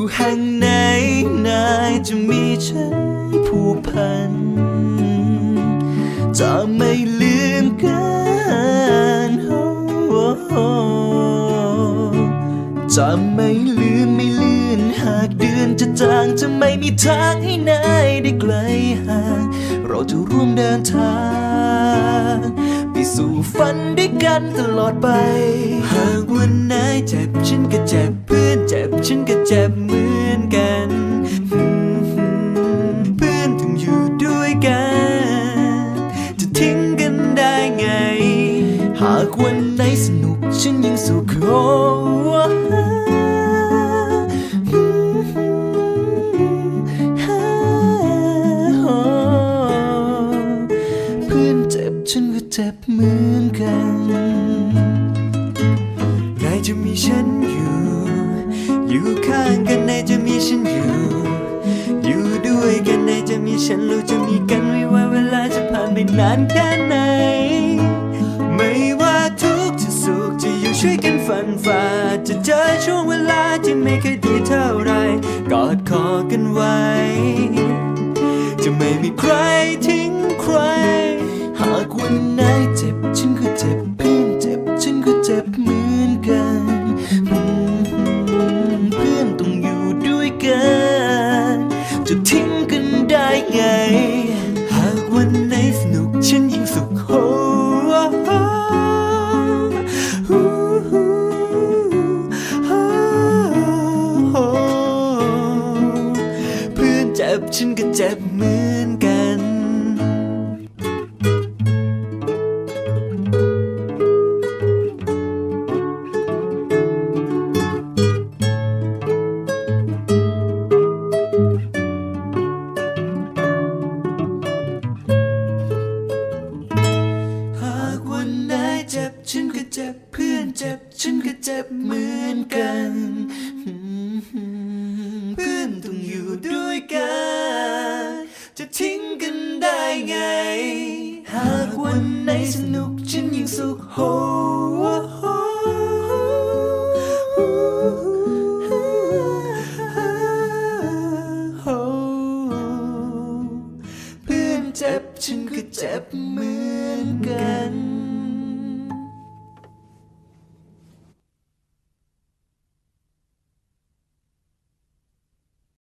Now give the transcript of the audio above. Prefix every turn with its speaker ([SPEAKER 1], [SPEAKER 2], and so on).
[SPEAKER 1] อยู่แห่งไหนนายจะมีฉันผู้พัน จะไม่ลืมกันจะไม่ลืมไม่ลืมหากเดือนจะจางจะไม่มีทางให้นายได้ไกลห่าง เราจะร่วมเดินทาง ไปสู่ฝันด้วยกันตลอดไป ห
[SPEAKER 2] ากวันไหนเจ็บฉันก็เจ็บเพื่อนเจ็บฉันก็เจ็บ
[SPEAKER 1] ากวันไหนสนุกฉันยังสุขโอ้เพื่อเจ็บฉันก็เจ็บเหมือนกัน
[SPEAKER 2] นายจะมีฉันอยู่ อยู่ข้างกันนายจะมีฉันอยู่ อยู่ด้วยกันนายจะมีฉันเราจะมีกันไม่ว่าเวลาจะผ่านไปนานแค่ไหน ฝันฝ่าจะเจอช่วงเวลาที่ไม่เคยดีเท่าไร กอดคอกันไว้ จะไม่มีใครทิ้งใคร
[SPEAKER 1] หากวันไหนเจ็บ
[SPEAKER 2] บฉันก็เจ็บเหมือนกัน
[SPEAKER 1] ห
[SPEAKER 2] ากว
[SPEAKER 1] ันไหน
[SPEAKER 2] เจ็บ
[SPEAKER 1] ฉัน
[SPEAKER 2] ก็เจ็
[SPEAKER 1] บเพื่อนเ
[SPEAKER 2] จ
[SPEAKER 1] ็บฉันก็เจ็บเหมือนกัน สนุกฉันยิ่งสุขโหเพื่อนเจ็บฉันก็เจ็บเหมือนกัน